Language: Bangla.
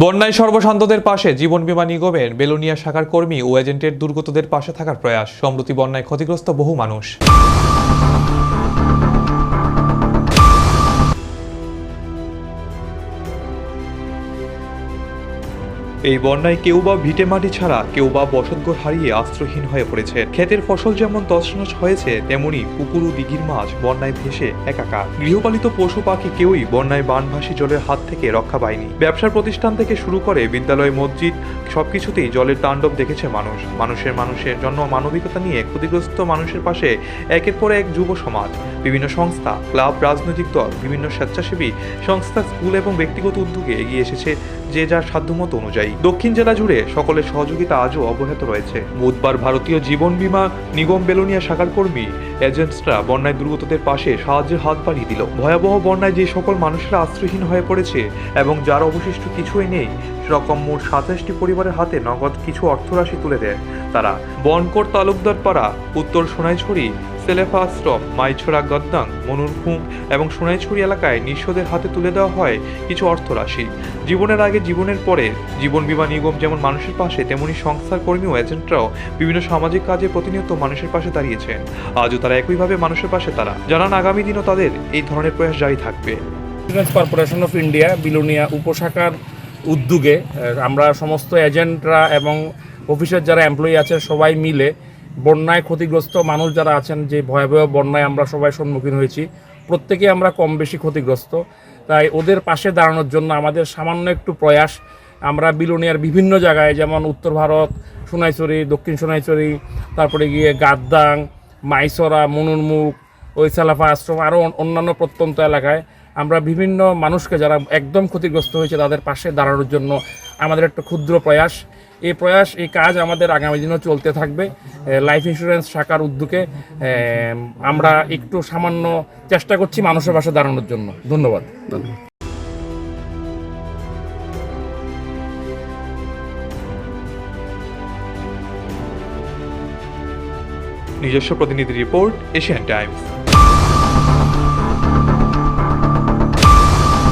বন্যায় সর্বশান্তদের পাশে জীবন বীমা নিগমের বেলুনিয়া শাখার কর্মী ও এজেন্টের দুর্গতদের পাশে থাকার প্রয়াস। সম্প্রতি বন্যায় ক্ষতিগ্রস্ত বহু মানুষ। এই বন্যায় কেউ বা ভিটে মাটি ছাড়া কেউ বা বসতঘর হারিয়ে আশ্রয়হীন হয়ে পড়েছে। ক্ষেতের ফসল যেমন তছনছ হয়েছে, তেমনি পুকুর ও দিঘির মাছ বন্যায় ভেসে একাকার। গৃহপালিত পশু পাখি কেউই বন্যায় বানভাসী জলের হাত থেকে রক্ষা পায়নি। ব্যবসার প্রতিষ্ঠান থেকে শুরু করে বিদ্যালয়, মসজিদ, সবকিছুতেই জলের তাণ্ডব দেখেছে মানুষ। মানুষের মানুষের জন্য মানবিকতা নিয়ে ক্ষতিগ্রস্ত মানুষের পাশে একের পর এক যুব সমাজ, বিভিন্ন সংস্থা, ক্লাব, রাজনৈতিক দল, বিভিন্ন স্বেচ্ছাসেবী, সংস্থা, স্কুল এবং ব্যক্তিগত উদ্যোগে এগিয়ে এসেছে যে যার সাধ্যমতো অনুযায়ী। দক্ষিণ জেলা জুড়ে সকলের সহযোগিতা আজও অব্যাহত রয়েছে। বুধবার ভারতীয় জীবন বীমা নিগম বেলোনিয়া শাখার কর্মী এজেন্টসরা বন্যায় দুর্গতদের পাশে সাহায্যের হাত বাড়িয়ে দিল। ভয়াবহ বন্যায় যে সকল মানুষরা আশ্রয়হীন হয়ে পড়েছে এবং যার অবশিষ্ট কিছুই নেই, সেরকম মোট সাতাশটি পরিবারের হাতে নগদ কিছু অর্থরাশি তুলে দেয় তারা। বনকর তালুকদার পাড়া উত্তর সোনাইছড়ি সেলেফা আশ্রম মাইছড়া গদ্দাং মনুরভূম এবং সোনাইছড়ি এলাকায় নিঃস্বদের হাতে তুলে দেওয়া হয় কিছু অর্থরাশি। জীবনের আগে জীবনের পরে জীবন বিমা নিগম যেমন মানুষের পাশে, তেমনি সংস্থার কর্মী ও এজেন্টরাও বিভিন্ন সামাজিক কাজে প্রতিনিয়ত মানুষের পাশে দাঁড়িয়েছেন। আজও তারা একইভাবে মানুষের পাশে তারা। জানান, আগামী দিনও তাদের এই ধরনের প্রয়াস জারি থাকবে। কর্পোরেশন অফ ইন্ডিয়া বিলোনিয়া উপশাখার উদ্যোগে আমরা সমস্ত এজেন্টরা এবং অফিসের যারা এমপ্লয়ি আছে, সবাই মিলে বন্যায় ক্ষতিগ্রস্ত মানুষ যারা আছেন, যে ভয়াবহ বন্যায় আমরা সবাই সম্মুখীন হয়েছি প্রত্যেকে আমরা কম বেশি ক্ষতিগ্রস্ত। তাই ওদের পাশে দাঁড়ানোর জন্য আমাদের সামান্য একটু প্রয়াস, আমরা বিলোনিয়ার বিভিন্ন জায়গায় যেমন উত্তর ভারত, সোনাইছড়ি, দক্ষিণ সোনাইছড়ি, তারপরে গিয়ে গাদ্দাং, মাইসরা, মনুরমুখ ওই সালাফা আশ্রম, আরও অন্যান্য প্রত্যন্ত এলাকায় আমরা বিভিন্ন মানুষকে যারা একদম ক্ষতিগ্রস্ত হয়েছে তাদের পাশে দাঁড়ানোর জন্য আমাদের একটা ক্ষুদ্র প্রয়াস। এই প্রয়াস, এই কাজ আমাদের আগামী দিনেও চলতে থাকবে। লাইফ ইন্স্যুরেন্স শাখার উদ্যোগে আমরা একটু সামান্য চেষ্টা করছি মানুষের পাশে দাঁড়ানোর জন্য। ধন্যবাদ। নিজস্ব প্রতিনিধি রিপোর্ট, এশিয়ান টাইমস।